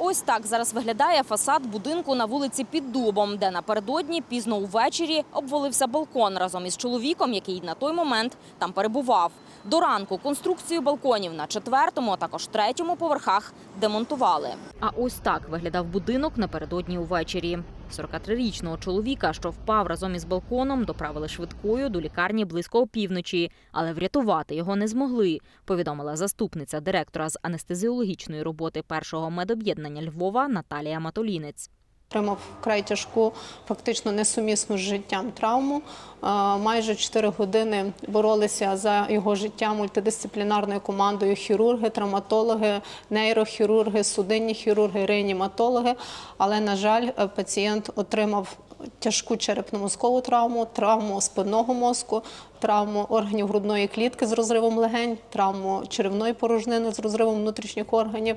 Ось так зараз виглядає фасад будинку на вулиці Під Дубом, де напередодні пізно увечері обвалився балкон разом із чоловіком, який на той момент там перебував. До ранку конструкцію балконів на четвертому, а також третьому поверхах демонтували. А ось так виглядав будинок напередодні увечері. 43-річного чоловіка, що впав разом із балконом, доправили швидкою до лікарні близько опівночі, але врятувати його не змогли, повідомила заступниця директора з анестезіологічної роботи першого медоб'єднання Львова Наталія Матолінець. Отримав вкрай тяжку, фактично несумісну з життям травму. Е, Майже 4 години боролися за його життя мультидисциплінарною командою хірурги, травматологи, нейрохірурги, судинні хірурги, реаніматологи. Але, на жаль, е, пацієнт отримав тяжку черепно-мозкову травму, травму спинного мозку, травму органів грудної клітки з розривом легень, травму черевної порожнини з розривом внутрішніх органів.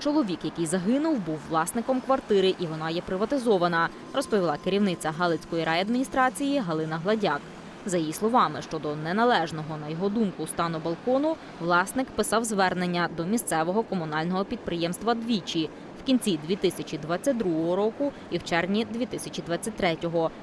Чоловік, який загинув, був власником квартири, і вона є приватизована, розповіла керівниця Галицької райадміністрації Галина Гладяк. За її словами, щодо неналежного, на його думку, стану балкону, власник писав звернення до місцевого комунального підприємства двічі в кінці 2022 року і в червні 2023,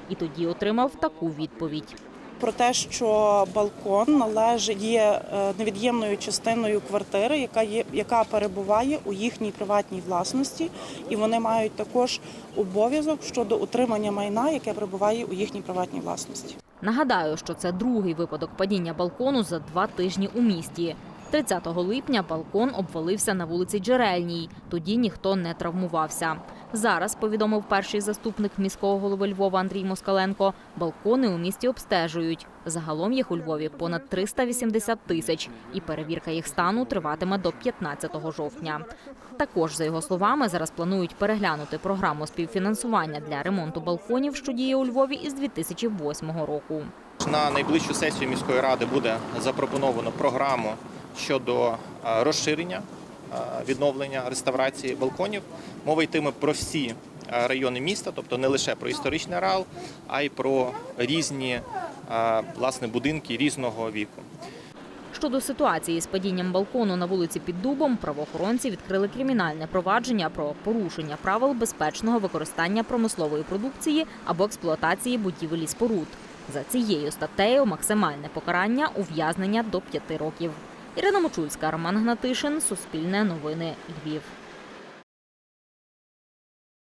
і тоді отримав таку відповідь. Про те, що балкон належить є е, невід'ємною частиною квартири, яка є яка перебуває у їхній приватній власності, і вони мають також обов'язок щодо утримання майна, яке перебуває у їхній приватній власності. Нагадаю, що це другий випадок падіння балкону за два тижні у місті. 30 липня балкон обвалився на вулиці Джерельній. Тоді ніхто не травмувався. Зараз, повідомив перший заступник міського голови Львова Андрій Москаленко, балкони у місті обстежують. Загалом їх у Львові понад 380 тисяч, і перевірка їх стану триватиме до 15 жовтня. Також, за його словами, зараз планують переглянути програму співфінансування для ремонту балконів, що діє у Львові із 2008 року. На найближчу сесію міської ради буде запропоновано програму щодо е, розширення е, відновлення реставрації балконів. Мова йтиме про всі е, райони міста, тобто не лише про історичний ареал, а й про різні власне будинки різного віку. Щодо ситуації з падінням балкону на вулиці під дубом, правоохоронці відкрили кримінальне провадження про порушення правил безпечного використання промислової продукції або експлуатації будівель споруд. За цією статтею максимальне покарання ув'язнення до п'яти років. Ірина Мочульська, Роман Гнатишин, Суспільне новини, Львів.